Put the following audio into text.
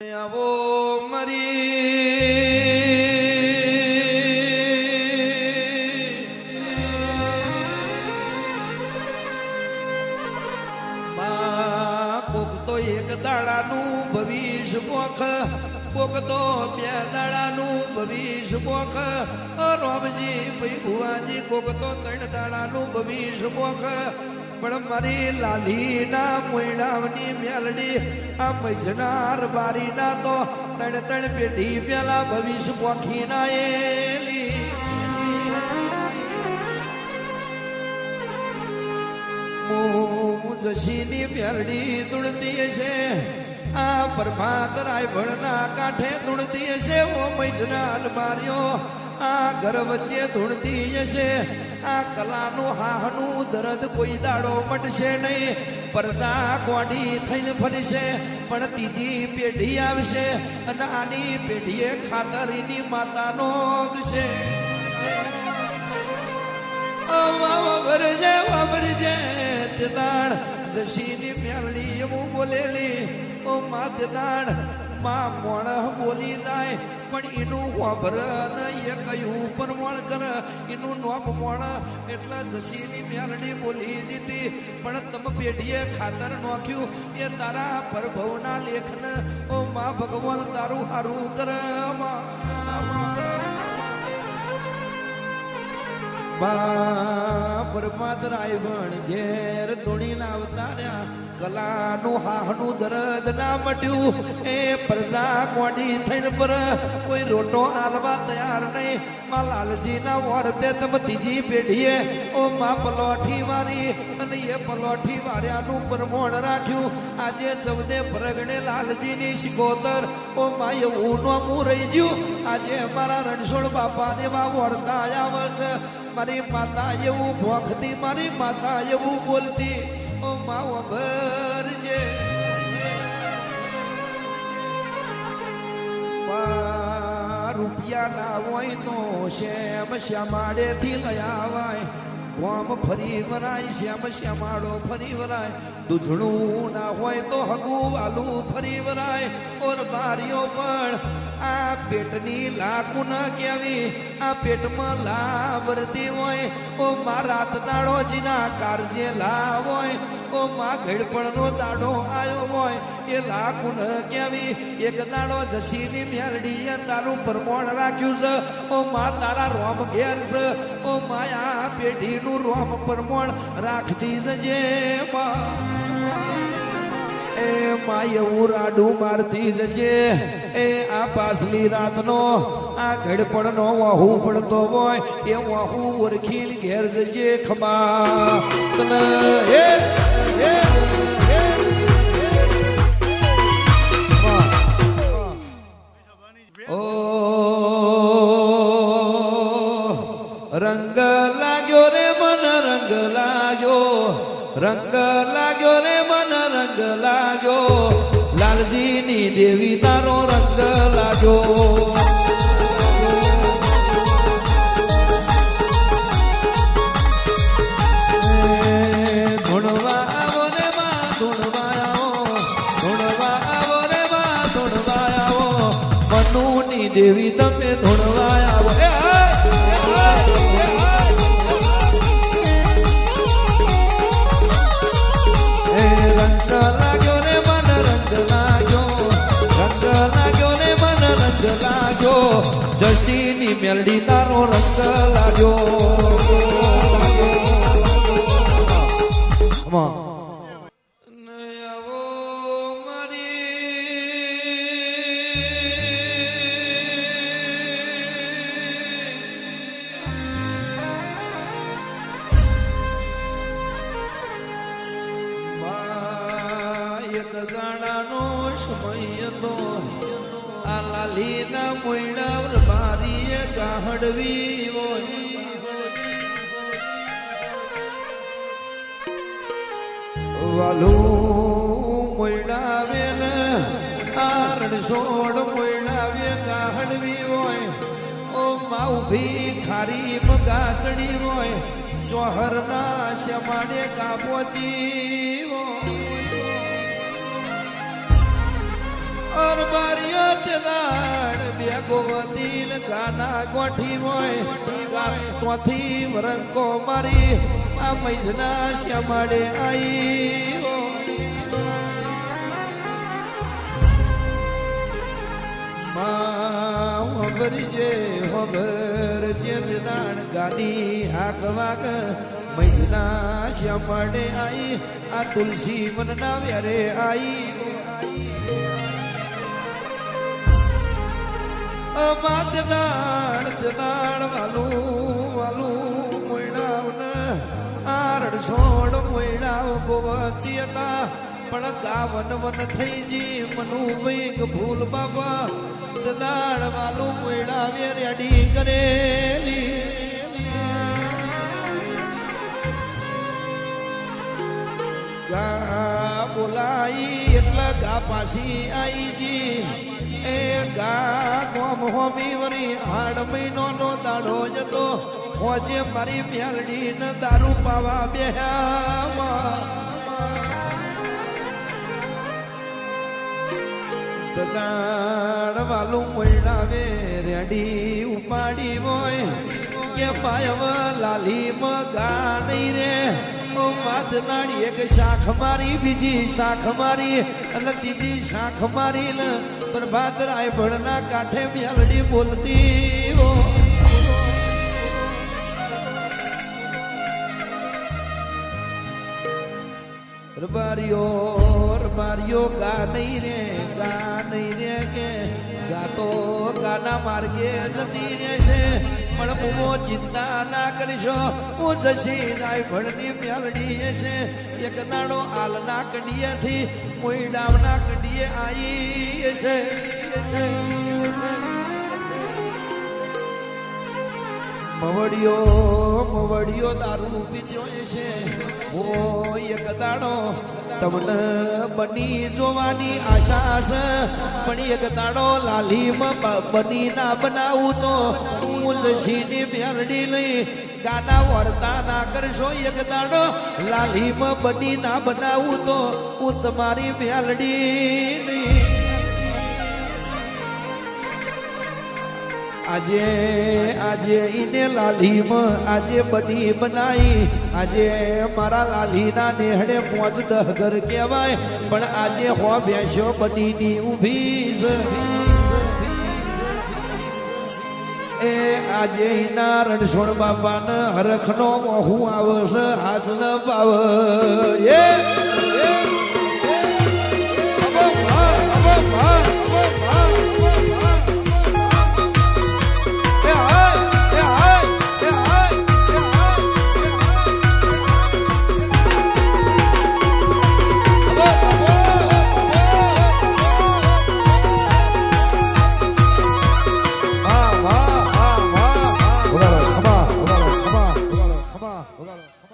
આવો મરી. કોક તો એક દાડાનું ભવિષ્ય પોખ કોક તો બે દાડાનું ભવિષ્ય પોખ રોમજી ભાઈ ભુવાજી કોક તો ત્રણ દાડાનું ભવિષ્ય પોખ પણ મારી લાલીના મોયડાવની મેલડી આ મજનાર બારીના તો તણ તણ પેઢી પેલા ભવિષ્ય પોખી ના એલી જશીની મેરડી તુડતી છે આ પ્રભાત રાયભણના કાંઠે ધૂણતી છે ઓ મૈજના અલમારીઓ આ ઘર વચ્ચે ધૂણતી હશે. આ કલાનું હાહનું દર્દ કોઈ દાડો મટશે નહીં. પરદા કોડી થઈને ફરશે, પણ ત્રીજી પેઢી આવશે અને આની પેઢીએ ખાતરીની માતાનો છે વાવરજે વાવરજે તે દાણ જશીની મેલડી એવું બોલેલી, ઓ મા તે માં મોણ બોલી જાય, પણ એનું વાભર ને એ કયું પરમણ કર, એનું નોમ મોણ. એટલે જશીની મેરડી બોલી જીતી, પણ તમ પેઢીએ ખાતર નોખ્યું એ તારા પ્રભવના લેખન. ઓ મા ભગવાન, તારું હારું કર, માં. પરમાત રાયવણ ઘેર ધોણી લાવતા રહ્યા. કલાનું હાહનું દરદ ના મટ્યું. એ પ્રજા કોડી થઈને પર કોઈ રોટો આલવા તૈયાર નહીં. માં લાલજીના વર્તે તમ ત્રીજી પેઢીએ. ઓ માં પલોઠી વારી અને એ પલોઠી વાર્યાનું પરમોણ રાખ્યું. આજે ચૌદે પ્રગણે લાલજીની શિકોતર. ઓ માં એવું નોમું રહી ગયું. આજે મારા રણછોડ બાપા દેવા વર્તા આવ્યા છે. મારી માતા એવું ભોખતી, મારી માતા એવું બોલતી. ઓ માવ ભરજે પા રૂપિયા ના હોય તો શેમ શ્યામાડેથી લઈ આવાય. ગોમ ફરી વરાય, શ્યામ શ્યામાળો ફરી વરાય. દૂધણું ના હોય તો હગું વાલું ફરી વરાય. ઓર બારીઓ પણ આ પેટની લાકુ ન કેવી આ પેટમાં લાવરતી હોય. ઓ મા રાત દાડો જીના કારજે લાવ હોય ઓ મા ઘડપણનો દાડો આવ્યો હોય. એ લાકુ ન કેવી એક દાડો જસીની મેરડીએ તારું પરમોણ રાખ્યું છે. ઓ મા તારા રોમ ઘેર છે. ઓ માયા પેઢીનું રોમ પરમણ રાખતી જજે એ માય ઉરાડું મારતી જજે એ આ પાછલી રાતનો આ ઘડપણનો વાહુ પડતો હોય એ વાહુ ઓરખીને ઘેર જજે ખમા. તને હે હે રંગ લાગ્યો રંગ લાગ્યો રે મન રંગ લાગ્યો. લાલજીની દેવી તારો રંગ લાગ્યો. દેવી તમે રે મેલડી તારો રંગ લાગ્યો એક દાડાનો સમય હતો. આ લાલીના મોયડાવર બારીએ ગાહડવી હોય વાલું મોયડાવે ને, આરણ સોડ મોયડાવે ગાહડવી હોય ઓ માઉભી ખારી ગાચડી હોય ચોહરના શ્યામાડે કાપોચી હોય દાડ બે ગોવતી ગાના ગોઠી હોય ત્યાંથી વરંકો મારી, આ મૈજના શ્યામાડે આઈ હો. હોબર વગરજે દાણ ગાડી હાક વાક, મૈજના શ્યામાડે આઈ, આ તુલસી મનના વ્યારે આઈ અમાત દાણ દાણ વાલું વાલું મોયડાવને છોડ મોયડાવ ગોવતી હતા. પણ ગાવન વન થઈ જી મનુ વેગ ભૂલ બાબા. દાણ વાલું મોયડાવે રેડી કરેલી. ગા બોલાઈ, એટલે ગા પાછી આઈ જી. એ ગા ગોમ હોમી વરી હાડ મહિનો નો દાડો જતો, હોજે મારી મેલડી ને દારૂ પાવા બેહ્યા દાડ વાલું મળાવે રેડી ઉપાડી હોય, કે પાયવ લાલી મગા નહીં રે. માત નાડી એક શાખ મારી, બીજી શાખ મારી, અને ત્રીજી શાખ મારી પ્રભાત રાય ભણના કાંઠે મેલડી બોલતી હો રબારીઓ રબારીઓ ગા નહીં રે, ગા નહીં રે કે ગાતો ગાના માર્ગે જતી રહેશે પણ બહુ ચિંતા ના કરશો. હું જશી રાય ભણની મેલડી છે. એક દાડો આલના કડીએથી કોઈ ડાવના કડીએ આવી છે. મવડિયો મવડિયો દારૂ પીધો છે. ઓ, એક દાડો તમને બની જોવાની આશા છે. પણ એક દાડો લાલીમાં બની ના બનાવું તો હું જશીની બેરડી લઈ ગાના વર્તા ના કરશો. એક દાડો લાલીમાં બની ના બનાવું તો હું તમારી બેરડી નહીં આજે આજે ઈને લાલીમાં આજે બની બનાવી આજે મારા લાલીના નેહડે પોચ દહ ઘર કહેવાય. પણ આજે હો બેસ્યો બનીની ઊભી એ આજે એના રણછોડ બાપાને હરખનો મોહું આવશે, હાથ ન પાવ એ.